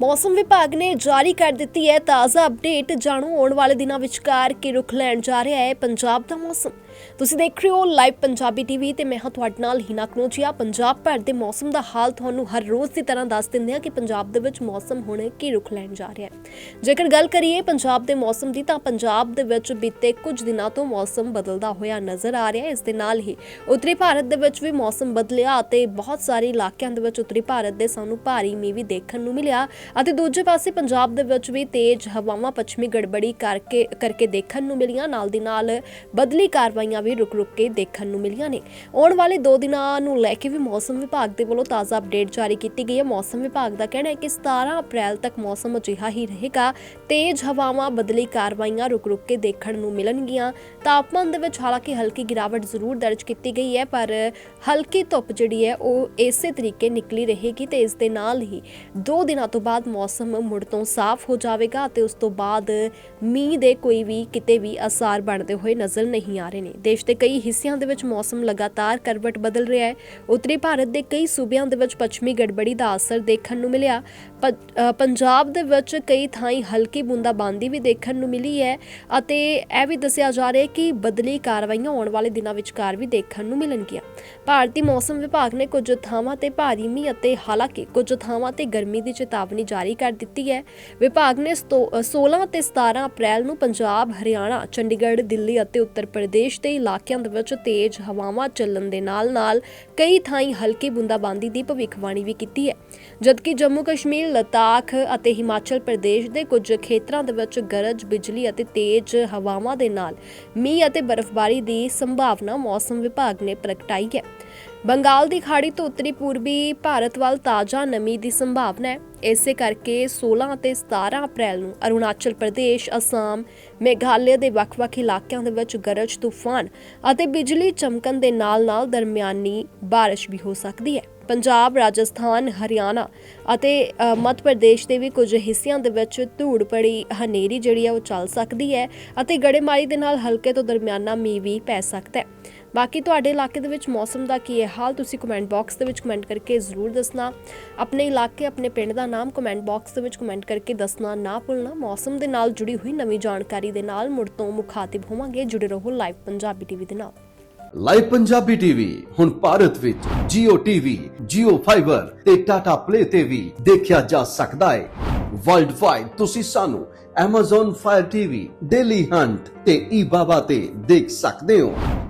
ਮੌਸਮ ਵਿਭਾਗ ਨੇ ਜਾਰੀ ਕਰ ਦਿੱਤੀ ਹੈ ਤਾਜ਼ਾ ਅਪਡੇਟ। ਜਾਣੋ ਆਉਣ ਵਾਲੇ ਦਿਨਾਂ ਵਿਚਕਾਰ ਕੀ ਰੁਖ ਲੈਣ ਜਾ ਰਿਹਾ ਹੈ ਪੰਜਾਬ ਦਾ ਮੌਸਮ। ਤੁਸੀਂ ਦੇਖ ਰਹੇ ਹੋ ਲਾਈਵ ਪੰਜਾਬੀ ਟੀਵੀ ਤੇ ਮੈਂ ਹਾਂ ਤੁਹਾਡੇ ਨਾਲ ਹਿਨਾ ਕਨੋਜੀਆ। ਪੰਜਾਬ ਭਰ ਦੇ ਮੌਸਮ ਦਾ ਹਾਲ ਤੁਹਾਨੂੰ ਹਰ ਰੋਜ਼ ਦੀ ਤਰ੍ਹਾਂ ਦੱਸ ਦਿੰਦੇ ਹਾਂ ਕਿ ਪੰਜਾਬ ਦੇ ਵਿੱਚ ਮੌਸਮ ਹੁਣ ਕੀ ਰੁਖ ਲੈਣ ਜਾ ਰਿਹਾ ਹੈ। ਜੇਕਰ ਗੱਲ ਕਰੀਏ ਪੰਜਾਬ ਦੇ ਮੌਸਮ ਦੀ ਤਾਂ ਪੰਜਾਬ ਦੇ ਵਿੱਚ ਬੀਤੇ ਕੁਝ ਦਿਨਾਂ ਤੋਂ ਮੌਸਮ ਬਦਲਦਾ ਹੋਇਆ ਨਜ਼ਰ ਆ ਰਿਹਾ ਹੈ। ਇਸ ਦੇ ਨਾਲ ਹੀ ਉੱਤਰੀ ਭਾਰਤ ਦੇ ਵਿੱਚ ਵੀ ਮੌਸਮ ਬਦਲਿਆ ਅਤੇ ਬਹੁਤ ਸਾਰੇ ਇਲਾਕਿਆਂ ਦੇ ਵਿੱਚ ਉੱਤਰੀ ਭਾਰਤ ਦੇ ਸਾਨੂੰ ਭਾਰੀ ਮੀਂਹ ਵੀ ਦੇਖਣ ਨੂੰ ਮਿਲਿਆ। ਅਤੇ ਦੂਜੇ ਪਾਸੇ ਪੰਜਾਬ ਦੇ ਵਿੱਚ ਵੀ ਤੇਜ਼ ਹਵਾਵਾਂ ਪੱਛਮੀ ਗੜਬੜੀ ਕਰਕੇ ਕਰਕੇ ਦੇਖਣ ਨੂੰ ਮਿਲੀਆਂ। ਨਾਲ ਦੀ ਨਾਲ ਬਦਲੀ ਕਾਰਵਾਈਆਂ ਵੀ ਰੁਕ ਰੁਕ ਕੇ ਦੇਖਣ ਨੂੰ ਮਿਲੀਆਂ ਨੇ। ਆਉਣ ਵਾਲੇ 2 ਦਿਨਾਂ ਨੂੰ ਲੈ ਕੇ ਵੀ ਮੌਸਮ ਵਿਭਾਗ ਦੇ ਵੱਲੋਂ ਤਾਜ਼ਾ ਅਪਡੇਟ ਜਾਰੀ ਕੀਤੀ ਗਈ ਹੈ। ਮੌਸਮ ਵਿਭਾਗ ਦਾ ਕਹਿਣਾ ਹੈ ਕਿ 17 ਅਪ੍ਰੈਲ ਤੱਕ ਮੌਸਮ ਅਜਿਹਾ ਹੀ ਰਹੇਗਾ। ਤੇਜ਼ ਹਵਾਵਾਂ, ਬਦਲੀ ਕਾਰਵਾਈਆਂ ਰੁਕ ਰੁਕ ਕੇ ਦੇਖਣ ਨੂੰ ਮਿਲਣਗੀਆਂ। ਤਾਪਮਾਨ ਦੇ ਵਿੱਚ ਹਾਲਾਂਕਿ ਹਲਕੀ ਗਿਰਾਵਟ ਜ਼ਰੂਰ ਦਰਜ ਕੀਤੀ ਗਈ ਹੈ, ਪਰ ਹਲਕੀ ਧੁੱਪ ਜਿਹੜੀ ਹੈ, ਉਹ ਇਸੇ ਤਰੀਕੇ ਨਿਕਲੀ ਰਹੇਗੀ ਤੇ ਇਸ ਦੇ ਨਾਲ ਹੀ 2 ਦਿਨਾਂ ਤੋਂ ਬਾਅਦ ਬਾਅਦ ਮੌਸਮ ਮੁੜ ਤੋਂ ਸਾਫ਼ ਹੋ ਜਾਵੇਗਾ ਅਤੇ ਉਸ ਤੋਂ ਬਾਅਦ ਮੀਂਹ ਦੇ ਕੋਈ ਵੀ, ਕਿਤੇ ਵੀ ਅਸਾਰ ਬਣਦੇ ਹੋਏ ਨਜ਼ਰ ਨਹੀਂ ਆ ਰਹੇ ਨੇ। ਦੇਸ਼ ਦੇ ਕਈ ਹਿੱਸਿਆਂ ਦੇ ਵਿੱਚ ਮੌਸਮ ਲਗਾਤਾਰ ਕਰਵਟ ਬਦਲ ਰਿਹਾ ਹੈ। ਉੱਤਰੀ ਭਾਰਤ ਦੇ ਕਈ ਸੂਬਿਆਂ ਦੇ ਵਿੱਚ ਪੱਛਮੀ ਗੜਬੜੀ ਦਾ ਅਸਰ ਦੇਖਣ ਨੂੰ ਮਿਲਿਆ। ਪੰਜਾਬ ਦੇ ਵਿੱਚ ਕਈ ਥਾਈਂ ਹਲਕੀ ਬੂੰਦਾਬਾਂਦੀ ਵੀ ਦੇਖਣ ਨੂੰ ਮਿਲੀ ਹੈ ਅਤੇ ਇਹ ਵੀ ਦੱਸਿਆ ਜਾ ਰਿਹਾ ਹੈ ਕਿ ਬਦਲੀ ਕਾਰਵਾਈਆਂ ਆਉਣ ਵਾਲੇ ਦਿਨਾਂ ਵਿਚਕਾਰ ਵੀ ਦੇਖਣ ਨੂੰ ਮਿਲਣਗੀਆਂ। ਭਾਰਤੀ ਮੌਸਮ ਵਿਭਾਗ ਨੇ ਕੁਝ ਥਾਵਾਂ ਤੇ ਭਾਰੀ ਮੀਂਹ ਅਤੇ ਹਾਲਾਂਕਿ ਕੁਝ ਥਾਵਾਂ ਤੇ ਗਰਮੀ ਦੀ ਚੇਤਾਵਨੀ ਜਾਰੀ ਕਰ ਦਿੱਤੀ ਹੈ। ਵਿਭਾਗ ਨੇ ਸਤੋ- ਅ, 16 ਤੇ 17 ਅਪ੍ਰੈਲ ਨੂੰ ਪੰਜਾਬ ਹਰਿਆਣਾ ਚੰਡੀਗੜ੍ਹ ਦਿੱਲੀ ਅਤੇ ਉੱਤਰ ਪ੍ਰਦੇਸ਼ ਦੇ ਇਲਾਕਿਆਂ ਦੇ ਵਿੱਚ ਤੇਜ਼ ਹਵਾਵਾਂ ਚੱਲਣ ਦੇ ਨਾਲ-ਨਾਲ ਕਈ ਥਾਈਂ ਹਲਕੀ ਬੂੰਦਾਬਾਂਦੀ ਦੀ ਭਵਿੱਖਬਾਣੀ ਵੀ ਕੀਤੀ ਹੈ। ਜਦਕਿ ਜੰਮੂ ਕਸ਼ਮੀਰ ਲਦਾਖ ਅਤੇ ਹਿਮਾਚਲ ਪ੍ਰਦੇਸ਼ ਦੇ ਕੁਝ ਖੇਤਰਾਂ ਦੇ ਵਿੱਚ ਗਰਜ ਬਿਜਲੀ ਅਤੇ ਤੇਜ਼ ਹਵਾਵਾਂ ਦੇ ਨਾਲ ਮੀਂਹ ਅਤੇ ਬਰਫ਼ਬਾਰੀ ਦੀ ਸੰਭਾਵਨਾ ਮੌਸਮ ਵਿਭਾਗ ਨੇ ਪ੍ਰਗਟਾਈ ਹੈ। ਬੰਗਾਲ ਦੀ ਖਾੜੀ ਤੋਂ ਉੱਤਰੀ ਪੂਰਬੀ ਭਾਰਤ ਵੱਲ ਤਾਜ਼ਾ ਨਮੀ ਦੀ ਸੰਭਾਵਨਾ ਹੈ। ਇਸੇ ਕਰਕੇ 16 ਅਤੇ 17 ਅਪ੍ਰੈਲ ਨੂੰ ਅਰੁਣਾਚਲ ਪ੍ਰਦੇਸ਼, ਅਸਾਮ, ਮੇਘਾਲਿਆ ਦੇ ਵੱਖ-ਵੱਖ ਇਲਾਕਿਆਂ ਦੇ ਵਿੱਚ ਗਰਜ ਤੂਫਾਨ ਅਤੇ ਬਿਜਲੀ ਚਮਕਣ ਦੇ ਨਾਲ-ਨਾਲ ਦਰਮਿਆਨੀ ਬਾਰਿਸ਼ ਵੀ ਹੋ ਸਕਦੀ ਹੈ। ਪੰਜਾਬ, ਰਾਜਸਥਾਨ, ਹਰਿਆਣਾ ਅਤੇ ਮੱਧ ਪ੍ਰਦੇਸ਼ ਦੇ ਵੀ ਕੁਝ ਹਿੱਸਿਆਂ ਦੇ ਵਿੱਚ ਧੂੜ ਪੜੀ ਹਨੇਰੀ ਜਿਹੜੀ ਹੈ ਉਹ ਚੱਲ ਸਕਦੀ ਹੈ ਅਤੇ ਗੜੇਮਾਰੀ ਦੇ ਨਾਲ ਹਲਕੇ ਤੋਂ ਦਰਮਿਆਨਾ ਮੀਂਹ ਵੀ ਪੈ ਸਕਦਾ ਹੈ। ਬਾਕੀ ਤੁਹਾਡੇ ਇਲਾਕੇ ਦੇ ਵਿੱਚ ਮੌਸਮ ਦਾ ਕੀ ਹੈ ਹਾਲ ਤੁਸੀਂ ਕਮੈਂਟ ਬਾਕਸ ਦੇ ਵਿੱਚ ਕਮੈਂਟ ਕਰਕੇ ਜ਼ਰੂਰ ਦੱਸਣਾ। ਆਪਣੇ ਇਲਾਕੇ ਆਪਣੇ ਪਿੰਡ ਦਾ ਨਾਮ ਕਮੈਂਟ ਬਾਕਸ ਦੇ ਵਿੱਚ ਕਮੈਂਟ ਕਰਕੇ ਦੱਸਣਾ ਨਾ ਭੁੱਲਣਾ। ਮੌਸਮ ਦੇ ਨਾਲ ਜੁੜੀ ਹੋਈ ਨਵੀਂ ਜਾਣਕਾਰੀ ਦੇ ਨਾਲ ਮੁੜ ਤੋਂ ਮੁਖਾਤਿਬ ਹੋਵਾਂਗੇ। ਜੁੜੇ ਰਹੋ ਲਾਈਵ ਪੰਜਾਬੀ ਟੀਵੀ ਦੇ ਨਾਲ। ਲਾਈਵ ਪੰਜਾਬੀ ਟੀਵੀ ਹੁਣ ਭਾਰਤ ਵਿੱਚ Jio TV, Jio Fiber ਤੇ Tata Play ਤੇ ਵੀ ਦੇਖਿਆ ਜਾ ਸਕਦਾ ਹੈ। ਵਰਲਡ ਵਾਈਡ ਤੁਸੀਂ ਸਾਨੂੰ Amazon Fire TV, Daily Hunt ਤੇ eBaba ਤੇ ਦੇਖ ਸਕਦੇ ਹੋ।